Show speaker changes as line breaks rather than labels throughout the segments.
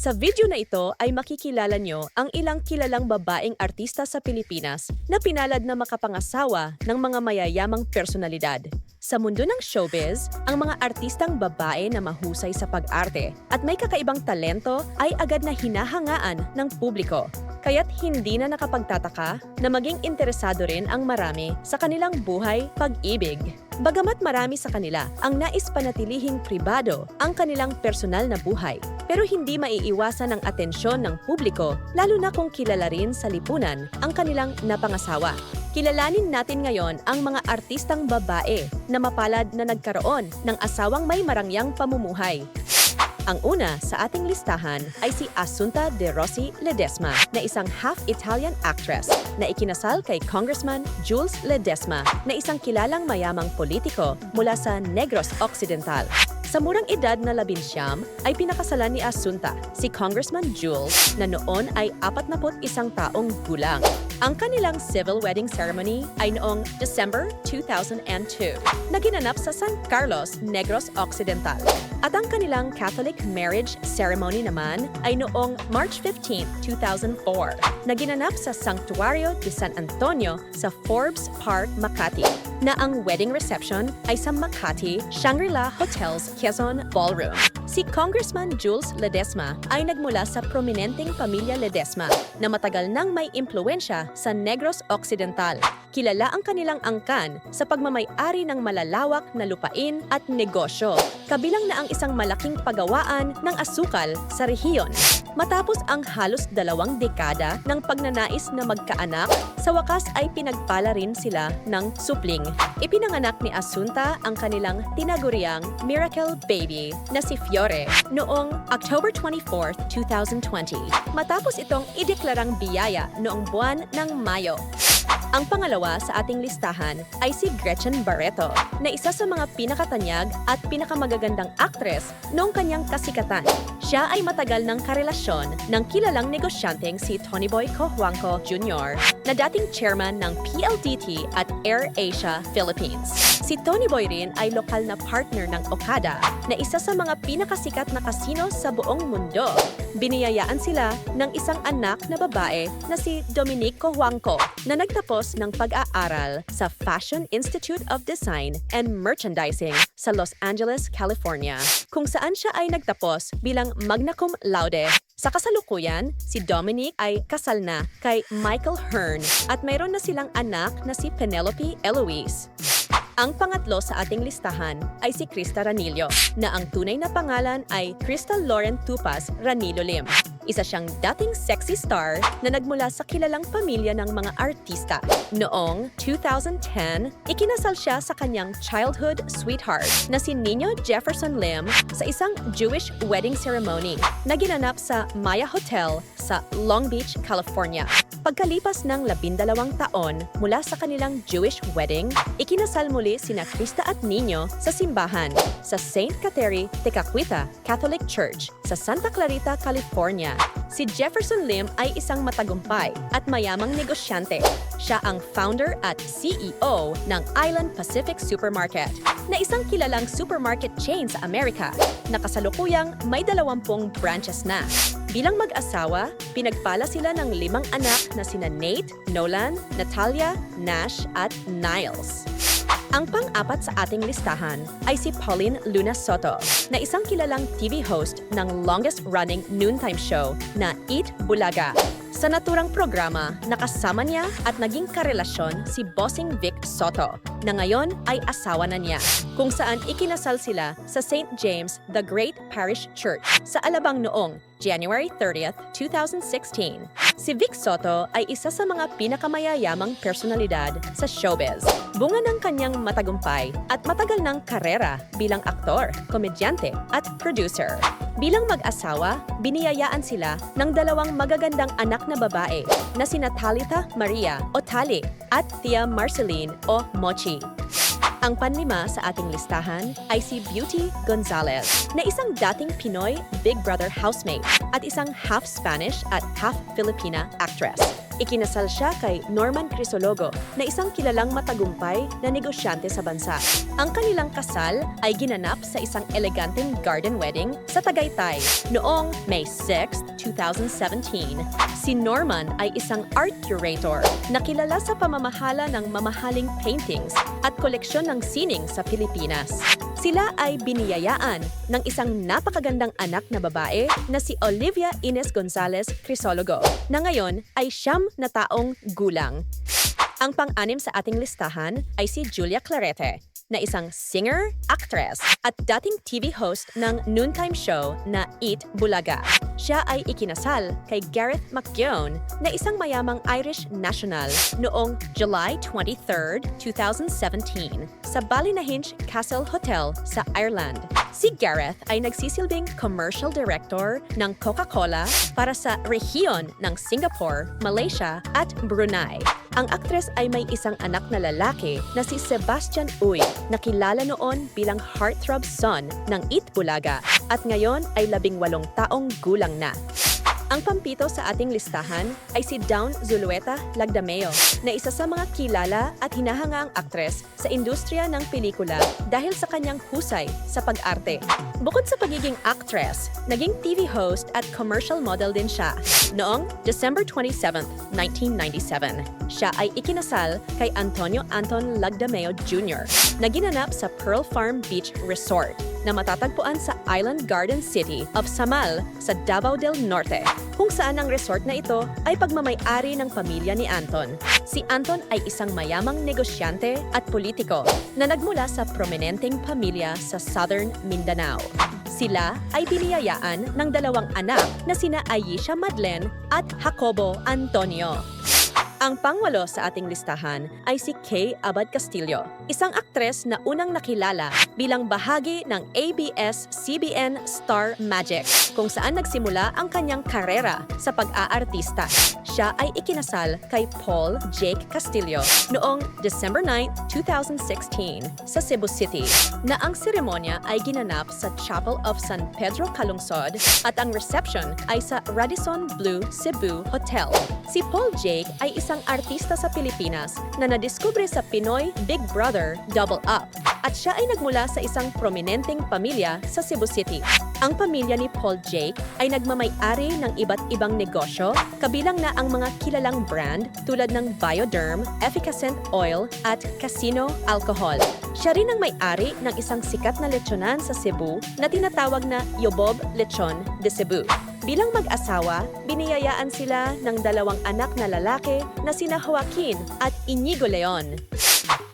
Sa video na ito ay makikilala nyo ang ilang kilalang babaeng artista sa Pilipinas na pinalad na makapangasawa ng mga mayayamang personalidad. Sa mundo ng showbiz, ang mga artistang babae na mahusay sa pag-arte at may kakaibang talento ay agad na hinahangaan ng publiko. Kaya't hindi na nakapagtataka na maging interesado rin ang marami sa kanilang buhay pag-ibig. Bagamat marami sa kanila ang nais panatilihing pribado ang kanilang personal na buhay, pero hindi maiiwasan ang atensyon ng publiko lalo na kung kilala rin sa lipunan ang kanilang napangasawa. Kilalanin natin ngayon ang mga artistang babae na mapalad na nagkaroon ng asawang may marangyang pamumuhay. Ang una sa ating listahan ay si Asunta de Rossi Ledesma na isang half-Italian actress na ikinasal kay Congressman Jules Ledesma na isang kilalang mayamang politiko mula sa Negros Occidental. Sa murang edad na labinsyam ay pinakasalan ni Asunta si Congressman Jules na noon ay 41 taong gulang. Ang kanilang civil wedding ceremony ay noong December 2002 na ginanap sa San Carlos, Negros Occidental. At ang kanilang Catholic marriage ceremony naman ay noong March 15, 2004 na ginanap sa Sanctuario de San Antonio sa Forbes Park, Makati na ang wedding reception ay sa Makati Shangri-La Hotels Quezon Ballroom. Si Congressman Jules Ledesma ay nagmula sa prominenteng pamilya Ledesma na matagal nang may impluensya sa Negros Occidental. Kilala ang kanilang angkan sa pagmamay-ari ng malalawak na lupain at negosyo, kabilang na ang isang malaking pagawaan ng asukal sa rehiyon. Matapos ang halos dalawang dekada ng pagnanais na magkaanak, sa wakas ay pinagpala rin sila ng supling. Ipinanganak ni Asunta ang kanilang tinaguriang Miracle Baby na si Fiore noong October 24, 2020. Matapos itong ideklarang biyaya noong buwan ng Mayo. Ang pangalawa sa ating listahan ay si Gretchen Barreto, na isa sa mga pinakatanyag at pinakamagagandang aktres noong kanyang kasikatan. Siya ay matagal ng karelasyon ng kilalang negosyanteng si Tony Boy Cojuangco Jr. na dating chairman ng PLDT at AirAsia Philippines. Si Tony Boy rin ay lokal na partner ng Okada na isa sa mga pinakasikat na kasino sa buong mundo. Biniyayaan sila ng isang anak na babae na si Dominique Cojuangco na nagtapos ng pag-aaral sa Fashion Institute of Design and Merchandising sa Los Angeles, California, kung saan siya ay nagtapos bilang magna cum laude. Sa kasalukuyan, si Dominique ay kasal na kay Michael Hearn at mayroon na silang anak na si Penelope Eloise. Ang pangatlo sa ating listahan ay si Krista Ranillo, na ang tunay na pangalan ay Crystal Lauren Tupas Ranillo Lim. Isa siyang dating sexy star na nagmula sa kilalang pamilya ng mga artista. Noong 2010, ikinasal siya sa kanyang childhood sweetheart na si Nino Jefferson Lim sa isang Jewish wedding ceremony na ginanap sa Maya Hotel sa Long Beach, California. Pagkalipas ng labindalawang taon mula sa kanilang Jewish wedding, ikinasal muli sina Krista at Nino sa simbahan sa St. Kateri Tekakwitha Catholic Church sa Santa Clarita, California. Si Jefferson Lim ay isang matagumpay at mayamang negosyante. Siya ang founder at CEO ng Island Pacific Supermarket, na isang kilalang supermarket chain sa Amerika na kasalukuyang may dalawampung branches na. Bilang mag-asawa, pinagpala sila ng limang anak na sina Nate, Nolan, Natalia, Nash at Niles. Ang pang-apat sa ating listahan ay si Pauline Luna Soto, na isang kilalang TV host ng longest-running noontime show na Eat Bulaga. Sa naturang programa, nakasama niya at naging karelasyon si Bossing Vic Soto, na ngayon ay asawa na niya, kung saan ikinasal sila sa St. James the Great Parish Church sa Alabang noong January 30th, 2016. Si Vic Soto ay isa sa mga pinakamayayamang personalidad sa showbiz. Bunga ng kanyang matagumpay at matagal ng karera bilang aktor, komedyante at producer. Bilang mag-asawa, biniyayaan sila ng dalawang magagandang anak na babae na sina Talitha Maria o Tali at Tia Marceline o Mochi. Ang panlima sa ating listahan ay si Beauty Gonzalez, na isang dating Pinoy Big Brother housemate at isang half Spanish at half Filipina actress. Ikinasal siya kay Norman Crisologo na isang kilalang matagumpay na negosyante sa bansa. Ang kanilang kasal ay ginanap sa isang eleganteng garden wedding sa Tagaytay noong May 6, 2017. Si Norman ay isang art curator na kilala sa pamamahala ng mamahaling paintings at koleksyon ng sining sa Pilipinas. Sila ay biniyayaan ng isang napakagandang anak na babae na si Olivia Ines Gonzalez Crisologo na ngayon ay siyam na taong gulang. Ang pang-anim sa ating listahan ay si Julia Clarete na isang singer, actress, at dating TV host ng noontime show na Eat Bulaga. Siya ay ikinasal kay Gareth McGeown na isang mayamang Irish national noong July 23, 2017 sa Ballynahinch Castle Hotel sa Ireland. Si Gareth ay nagsisilbing commercial director ng Coca-Cola para sa rehiyon ng Singapore, Malaysia at Brunei. Ang aktres ay may isang anak na lalaki na si Sebastian Uy, na kilala noon bilang heartthrob son ng Eat Bulaga at ngayon ay labing walong taong gulang na. Ang pampito sa ating listahan ay si Dawn Zulueta Lagdameo na isa sa mga kilala at hinahangaang aktres sa industriya ng pelikula dahil sa kanyang husay sa pag-arte. Bukod sa pagiging actress, naging TV host at commercial model din siya. Noong December 27, 1997, siya ay ikinasal kay Antonio Anton Lagdameo Jr. na ginanap sa Pearl Farm Beach Resort na matatagpuan sa Island Garden City of Samal sa Davao del Norte, kung saan ang resort na ito ay pagmamay-ari ng pamilya ni Anton. Si Anton ay isang mayamang negosyante at politiko na nagmula sa prominenteng pamilya sa Southern Mindanao. Sila ay biniyayaan ng dalawang anak na sina Ayesha Madlen at Jacobo Antonio. Ang pangwalo sa ating listahan ay si Kay Abad Castillo, isang aktres na unang nakilala bilang bahagi ng ABS-CBN Star Magic, kung saan nagsimula ang kanyang karera sa pag-aartista. Siya ay ikinasal kay Paul Jake Castillo noong December 9, 2016 sa Cebu City, na ang seremonya ay ginanap sa Chapel of San Pedro Calungsod at ang reception ay sa Radisson Blue Cebu Hotel. Si Paul Jake ay isang artista sa Pilipinas na nadiskubre sa Pinoy Big Brother Double Up at siya ay nagmula sa isang prominenteng pamilya sa Cebu City. Ang pamilya ni Paul Jake ay nagmamay-ari ng iba't ibang negosyo, kabilang na ang mga kilalang brand tulad ng Bioderm, Efficacent Oil at Casino Alcohol. Siya rin ang may-ari ng isang sikat na lechonan sa Cebu na tinatawag na Yobob Lechon de Cebu. Bilang mag-asawa, biniyayaan sila ng dalawang anak na lalaki na sina Joaquin at Inigo Leon.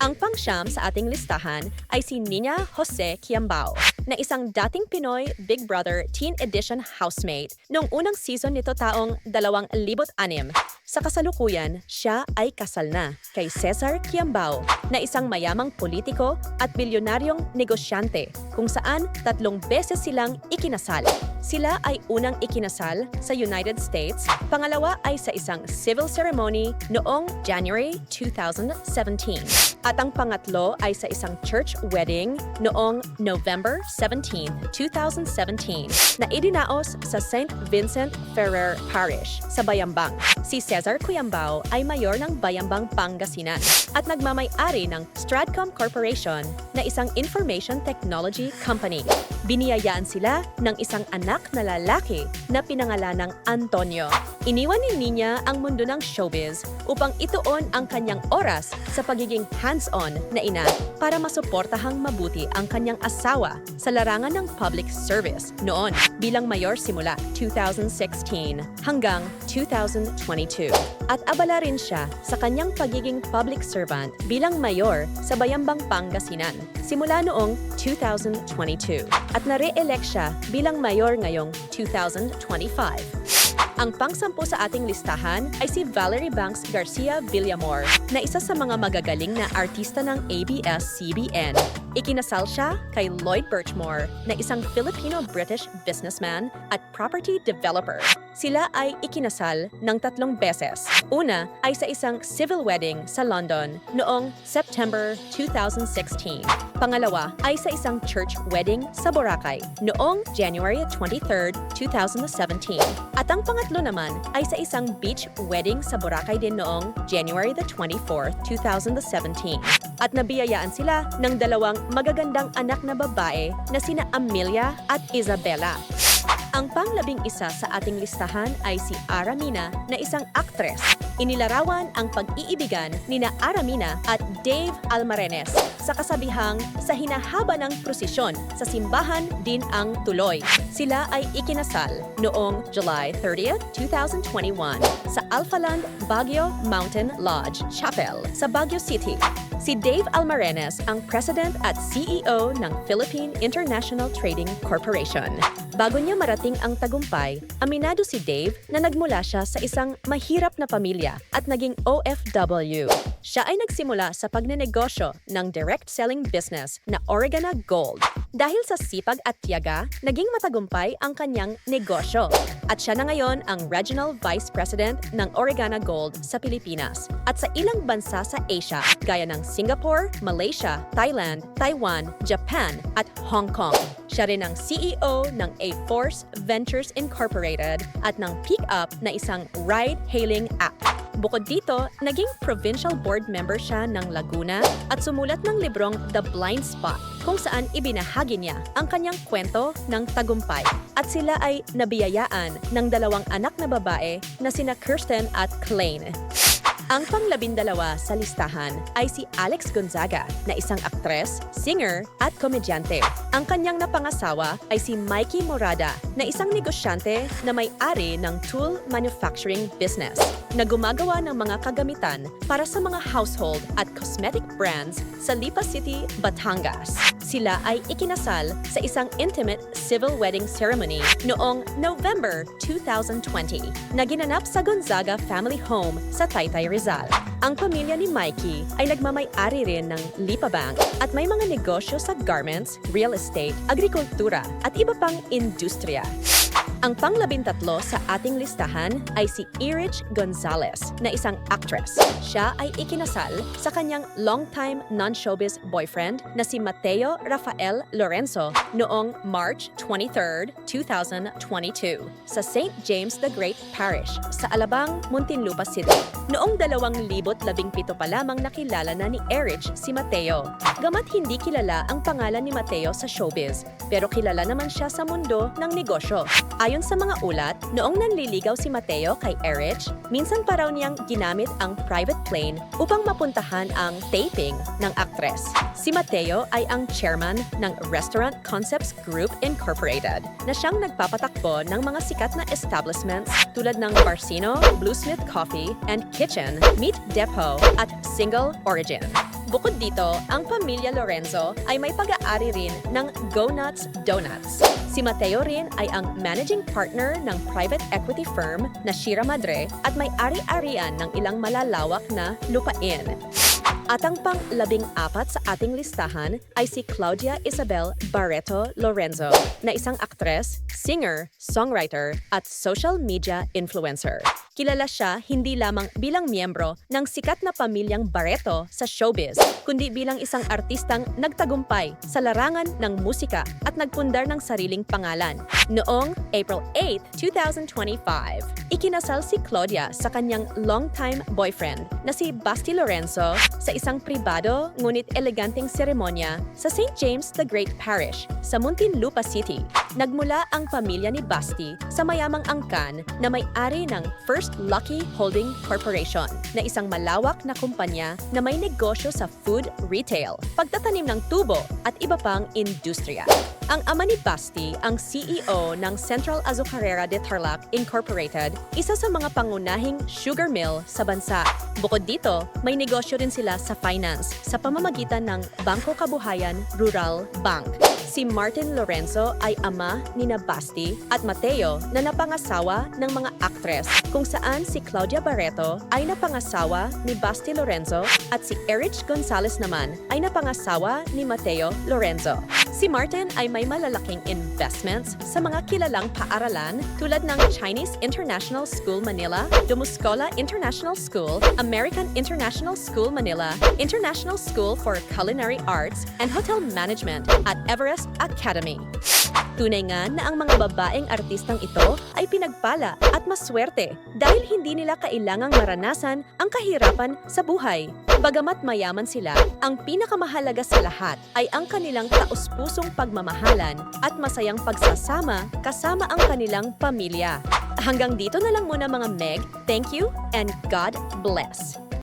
Ang pangsyam sa ating listahan ay si Nina Jose Kiambao na isang dating Pinoy Big Brother Teen Edition housemate noong unang season nito taong 2006. Sa kasalukuyan, siya ay kasal na kay Cesar Kiambao na isang mayamang politiko at bilyonaryong negosyante kung saan tatlong beses silang ikinasal. Sila ay unang ikinasal sa United States, pangalawa ay sa isang civil ceremony noong January 2017. At ang pangatlo ay sa isang church wedding noong November 17, 2017 na idinaos sa St. Vincent Ferrer Parish sa Bayambang. Si Cesar Cuyambao ay mayor ng Bayambang, Pangasinan at nagmamay-ari ng Stratcom Corporation na isang information technology company. Biniyayaan sila ng isang anak na lalaki na pinangalan ng Antonio. Iniwan ni Nina ang mundo ng showbiz upang ituon ang kanyang oras sa pagiging hands-on na ina para masuportahang mabuti ang kanyang asawa sa larangan ng public service noon bilang mayor simula 2016 hanggang 2022. At abala rin siya sa kanyang pagiging public servant bilang mayor sa Bayambang Pangasinan simula noong 2022 at nare-elect siya bilang mayor ngayong 2025. Ang pangsampu sa ating listahan ay si Valerie Banks Garcia Villamor na isa sa mga magagaling na artista ng ABS-CBN. Ikinasal siya kay Lloyd Birchmore na isang Filipino-British businessman at property developer. Sila ay ikinasal ng tatlong beses. Una ay sa isang civil wedding sa London noong September 2016. Pangalawa ay sa isang church wedding sa Boracay noong January 23, 2017. At ang pangatlo naman ay sa isang beach wedding sa Boracay din noong January 24, 2017. At nabiyayaan sila ng dalawang magagandang anak na babae na sina Amelia at Isabella. Ang panglabing isa sa ating listahan ay si Aramina na isang aktres. Inilarawan ang pag-iibigan ni na Aramina at Dave Almarenes sa kasabihang sa hinahaba ng prosesyon sa simbahan din ang tuloy. Sila ay ikinasal noong July 30, 2021 sa Alphaland Baguio Mountain Lodge Chapel sa Baguio City. Si Dave Almarenes ang President at CEO ng Philippine International Trading Corporation. Bago niya marating ang tagumpay, aminado si Dave na nagmula siya sa isang mahirap na pamilya at naging OFW. Siya ay nagsimula sa pagnenegosyo ng direct selling business na Oregana Gold. Dahil sa sipag at tiyaga, naging matagumpay ang kanyang negosyo. At siya na ngayon ang Regional Vice President ng Oregana Gold sa Pilipinas at sa ilang bansa sa Asia gaya ng Singapore, Malaysia, Thailand, Taiwan, Japan at Hong Kong. Siya rin ang CEO ng A-Force Ventures Incorporated at ng Pick Up na isang ride-hailing app. Bukod dito, naging provincial board member siya ng Laguna at sumulat ng librong The Blind Spot kung saan ibinahagi niya ang kanyang kwento ng tagumpay. At sila ay nabiyayaan ng dalawang anak na babae na sina Kirsten at Klein. Ang panglabindalawa sa listahan ay si Alex Gonzaga na isang aktres, singer at komedyante. Ang kanyang napangasawa ay si Mikey Morada na isang negosyante na may-ari ng tool manufacturing business na gumagawa ng mga kagamitan para sa mga household at cosmetic brands sa Lipa City, Batangas. Sila ay ikinasal sa isang intimate civil wedding ceremony noong November 2020 na ginanap sa Gonzaga Family Home sa Taytay, Rizal. Ang pamilya ni Mikey ay nagmamay-ari rin ng Lipa Bank at may mga negosyo sa garments, real estate, agrikultura at iba pang industriya. Ang panglabintatlo sa ating listahan ay si Erich Gonzalez na isang actress. Siya ay ikinasal sa kanyang longtime non-showbiz boyfriend na si Mateo Rafael Lorenzo noong March 23, 2022 sa St. James the Great Parish sa Alabang, Muntinlupa City. Noong 2017 pa lamang nakilala na ni Erich si Mateo. Gamat hindi kilala ang pangalan ni Mateo sa showbiz, pero kilala naman siya sa mundo ng negosyo. Ayon sa mga ulat, noong nanliligaw si Mateo kay Erich, minsan pa raw niyang ginamit ang private plane upang mapuntahan ang taping ng aktres. Si Mateo ay ang chairman ng Restaurant Concepts Group Incorporated na siyang nagpapatakbo ng mga sikat na establishments tulad ng Barsino, Bluesmith Coffee and Kitchen, Meat Depot at Single Origin. Bukod dito, ang pamilya Lorenzo ay may pag-aari rin ng Go Nuts Donuts. Si Mateo rin ay ang managing partner ng private equity firm na Shira Madre at may ari-arian ng ilang malalawak na lupain. At ang pang labing apat sa ating listahan ay si Claudia Isabel Barreto Lorenzo na isang aktres, singer, songwriter at social media influencer. Kilala siya hindi lamang bilang miyembro ng sikat na pamilyang Barreto sa showbiz, kundi bilang isang artistang nagtagumpay sa larangan ng musika at nagpundar ng sariling pangalan. Noong April 8, 2025, ikinasal si Claudia sa kanyang longtime boyfriend na si Basti Lorenzo sa isang pribado ngunit eleganteng seremonya sa St. James the Great Parish sa Muntinlupa City. Nagmula ang pamilya ni Basti sa mayamang angkan na may-ari ng First Lucky Holding Corporation na isang malawak na kumpanya na may negosyo sa food retail, pagtatanim ng tubo at iba pang industriya. Ang ama ni Basti, ang CEO ng Central Azucarera de Tarlac Incorporated, isa sa mga pangunahing sugar mill sa bansa. Bukod dito, may negosyo rin sila sa finance sa pamamagitan ng Bangko Kabuhayan Rural Bank. Si Martin Lorenzo ay ama ni na Basti at Mateo na napangasawa ng mga aktres kung saan si Claudia Barreto ay napangasawa ni Basti Lorenzo at si Erich Gonzalez naman ay napangasawa ni Mateo Lorenzo. Si Martin ay may malalaking investments sa mga kilalang paaralan tulad ng Chinese International School Manila, Domuscola International School, American International School Manila, International School for Culinary Arts, and Hotel Management at Everest Academy. Tunay nga na ang mga babaeng artistang ito ay pinagpala at maswerte dahil hindi nila kailangang maranasan ang kahirapan sa buhay. Bagamat mayaman sila, ang pinakamahalaga sa lahat ay ang kanilang taus-pusong pagmamahalan at masayang pagsasama kasama ang kanilang pamilya. Hanggang dito na lang muna mga Meg. Thank you and God bless.